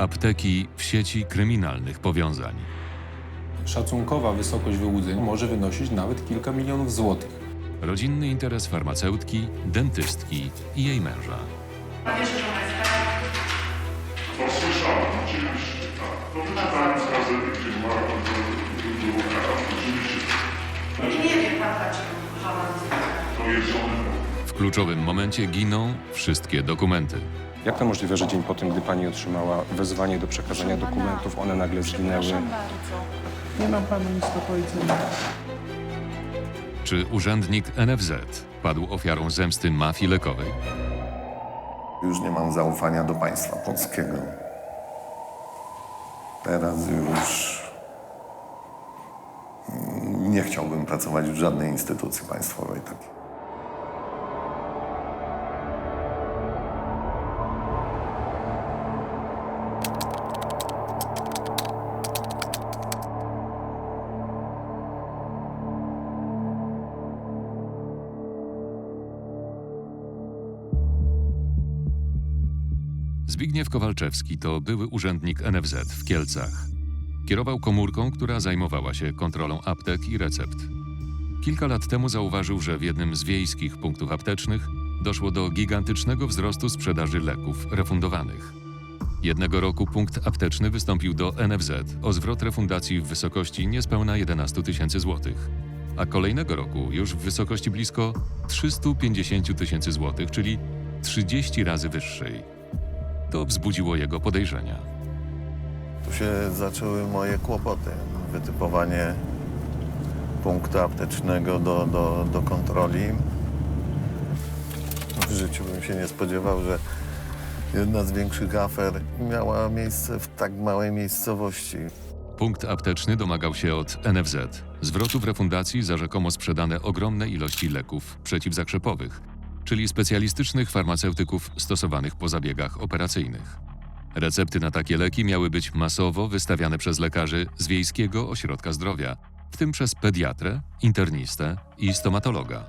Apteki w sieci kryminalnych powiązań. Szacunkowa wysokość wyłudzeń może wynosić nawet kilka milionów złotych. Rodzinny interes farmaceutki, dentystki i jej męża. To słyszałem oczywiście, tak. To wyczytałem z gazety, gdzie była było kara. Oczywiście Nie wie pan dlaczego żona to jest żony. W kluczowym momencie giną wszystkie dokumenty. Jak to możliwe, że dzień po tym, gdy pani otrzymała wezwanie do przekazania dokumentów, one nagle zginęły? Przepraszam bardzo. Nie mam panu nic do powiedzenia. Czy urzędnik NFZ padł ofiarą zemsty mafii lekowej? Już nie mam zaufania do państwa polskiego. Teraz już nie chciałbym pracować w żadnej instytucji państwowej takiej. Zbigniew Kowalczewski to były urzędnik NFZ w Kielcach. Kierował komórką, która zajmowała się kontrolą aptek i recept. Kilka lat temu zauważył, że w jednym z wiejskich punktów aptecznych doszło do gigantycznego wzrostu sprzedaży leków refundowanych. Jednego roku punkt apteczny wystąpił do NFZ o zwrot refundacji w wysokości niespełna 11 tysięcy złotych, a kolejnego roku już w wysokości blisko 350 tysięcy złotych, czyli 30 razy wyższej. To wzbudziło jego podejrzenia. Tu się zaczęły moje kłopoty. Wytypowanie punktu aptecznego do, do, do kontroli. W życiu bym się nie spodziewał, że jedna z większych afer miała miejsce w tak małej miejscowości. Punkt apteczny domagał się od NFZ zwrotów refundacji za rzekomo sprzedane ogromne ilości leków przeciwzakrzepowych, czyli specjalistycznych farmaceutyków stosowanych po zabiegach operacyjnych. Recepty na takie leki miały być masowo wystawiane przez lekarzy z Wiejskiego Ośrodka Zdrowia, w tym przez pediatrę, internistę i stomatologa.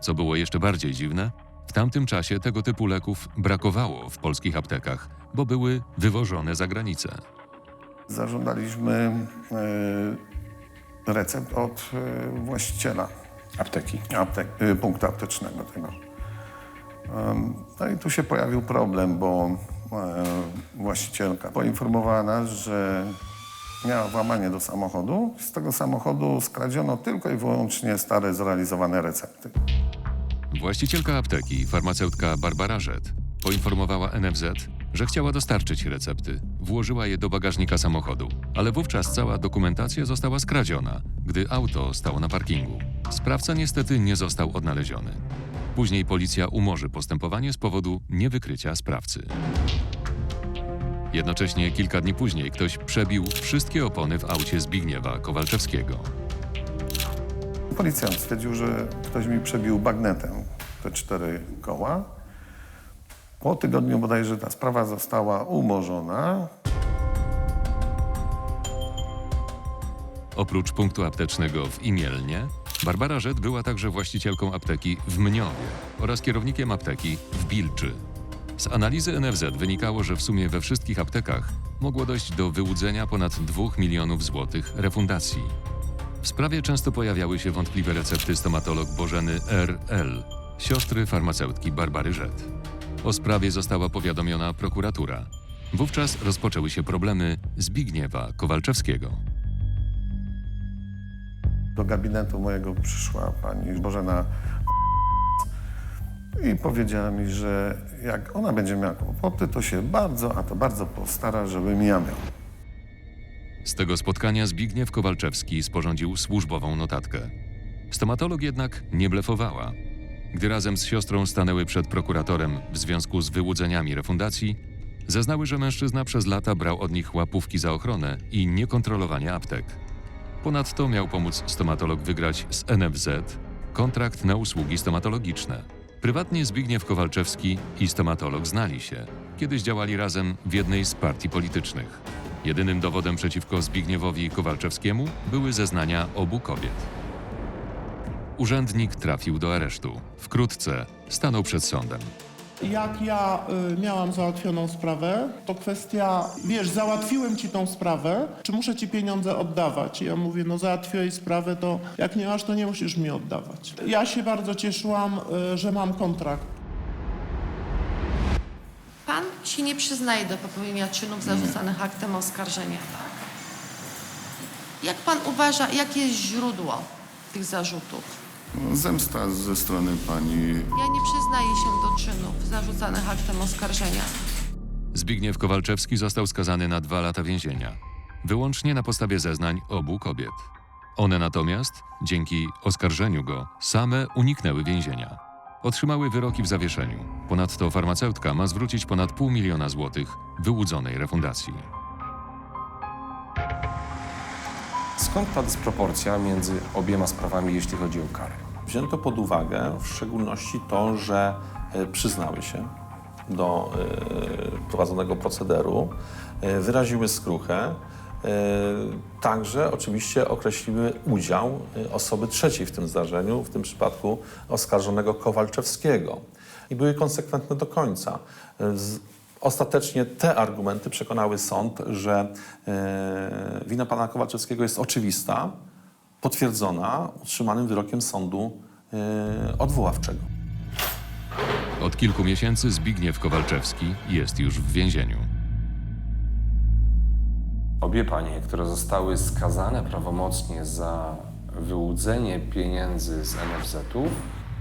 Co było jeszcze bardziej dziwne, w tamtym czasie tego typu leków brakowało w polskich aptekach, bo były wywożone za granicę. Zażądaliśmy e, recept od e, właściciela Apteki. aptek, y, punktu aptecznego tego. No i tu się pojawił problem, bo e, właścicielka poinformowała nas, że miała włamanie do samochodu. Z tego samochodu skradziono tylko i wyłącznie stare zrealizowane recepty. Właścicielka apteki, farmaceutka Barbara Żet, poinformowała NFZ, że chciała dostarczyć recepty. Włożyła je do bagażnika samochodu, ale wówczas cała dokumentacja została skradziona, gdy auto stało na parkingu. Sprawca niestety nie został odnaleziony. Później policja umorzy postępowanie z powodu niewykrycia sprawcy. Jednocześnie kilka dni później ktoś przebił wszystkie opony w aucie Zbigniewa Kowalczewskiego. Policjant stwierdził, że ktoś mi przebił bagnetem te cztery koła. Po tygodniu bodajże ta sprawa została umorzona. Oprócz punktu aptecznego w Imielnie, Barbara Żet była także właścicielką apteki w Mniowie oraz kierownikiem apteki w Bilczy. Z analizy NFZ wynikało, że w sumie we wszystkich aptekach mogło dojść do wyłudzenia ponad 2 milionów złotych refundacji. W sprawie często pojawiały się wątpliwe recepty stomatolog Bożeny R.L., siostry farmaceutki Barbary Żet. O sprawie została powiadomiona prokuratura. Wówczas rozpoczęły się problemy Zbigniewa Kowalczewskiego. Do gabinetu mojego przyszła pani Bożena i powiedziała mi, że jak ona będzie miała kłopoty, to się bardzo, a to bardzo postara, żebym ja miał. Z tego spotkania Zbigniew Kowalczewski sporządził służbową notatkę. Stomatolog jednak nie blefowała. Gdy razem z siostrą stanęły przed prokuratorem w związku z wyłudzeniami refundacji, zeznały, że mężczyzna przez lata brał od nich łapówki za ochronę i niekontrolowanie aptek. Ponadto miał pomóc stomatolog wygrać z NFZ kontrakt na usługi stomatologiczne. Prywatnie Zbigniew Kowalczewski i stomatolog znali się. Kiedyś działali razem w jednej z partii politycznych. Jedynym dowodem przeciwko Zbigniewowi Kowalczewskiemu były zeznania obu kobiet. Urzędnik trafił do aresztu. Wkrótce stanął przed sądem. Jak ja y, miałam załatwioną sprawę, to kwestia, wiesz, załatwiłem ci tą sprawę, czy muszę ci pieniądze oddawać? I ja mówię, no załatwiłeś sprawę, to jak nie masz, to nie musisz mi oddawać. Ja się bardzo cieszyłam, y, że mam kontrakt. Pan się nie przyznaje do popełnienia czynów zarzucanych aktem oskarżenia, tak? Jak pan uważa, jakie jest źródło tych zarzutów? Zemsta ze strony pani Ja nie przyznaję się do czynów zarzucanych aktem oskarżenia. Zbigniew Kowalczewski został skazany na dwa lata więzienia, wyłącznie na podstawie zeznań obu kobiet. One natomiast, dzięki oskarżeniu go, same uniknęły więzienia. Otrzymały wyroki w zawieszeniu. Ponadto farmaceutka ma zwrócić ponad pół miliona złotych wyłudzonej refundacji. Skąd ta dysproporcja między obiema sprawami, jeśli chodzi o karę? Wzięto pod uwagę w szczególności to, że e, przyznały się do e, prowadzonego procederu, e, wyraziły skruchę, także oczywiście określiły udział osoby trzeciej w tym zdarzeniu, w tym przypadku oskarżonego Kowalczewskiego. I były konsekwentne do końca. Ostatecznie te argumenty przekonały sąd, że wina pana Kowalczewskiego jest oczywista, potwierdzona utrzymanym wyrokiem sądu e, odwoławczego. Od kilku miesięcy Zbigniew Kowalczewski jest już w więzieniu. Obie panie, które zostały skazane prawomocnie za wyłudzenie pieniędzy z NFZ-ów,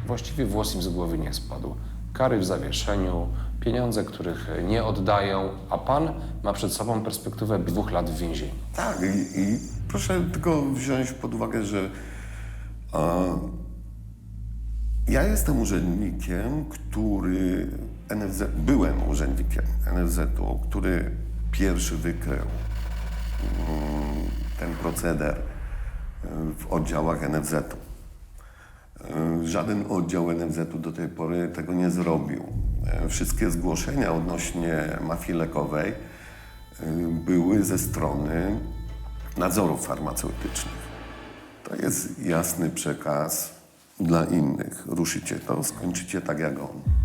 właściwie włos im z głowy nie spadł. Kary w zawieszeniu, pieniądze, których nie oddają, a pan ma przed sobą perspektywę dwóch lat w więzieniu. Tak, i, i proszę tylko wziąć pod uwagę, że a, ja jestem urzędnikiem, który NFZ, byłem urzędnikiem NFZ-u, który pierwszy wykrył mm, ten proceder y, w oddziałach NFZ-u. Y, Żaden oddział NFZ-u do tej pory tego nie zrobił. Y, Wszystkie zgłoszenia odnośnie mafii lekowej y, były ze strony nadzorów farmaceutycznych. To jest jasny przekaz dla innych. Ruszycie to, skończycie tak jak on.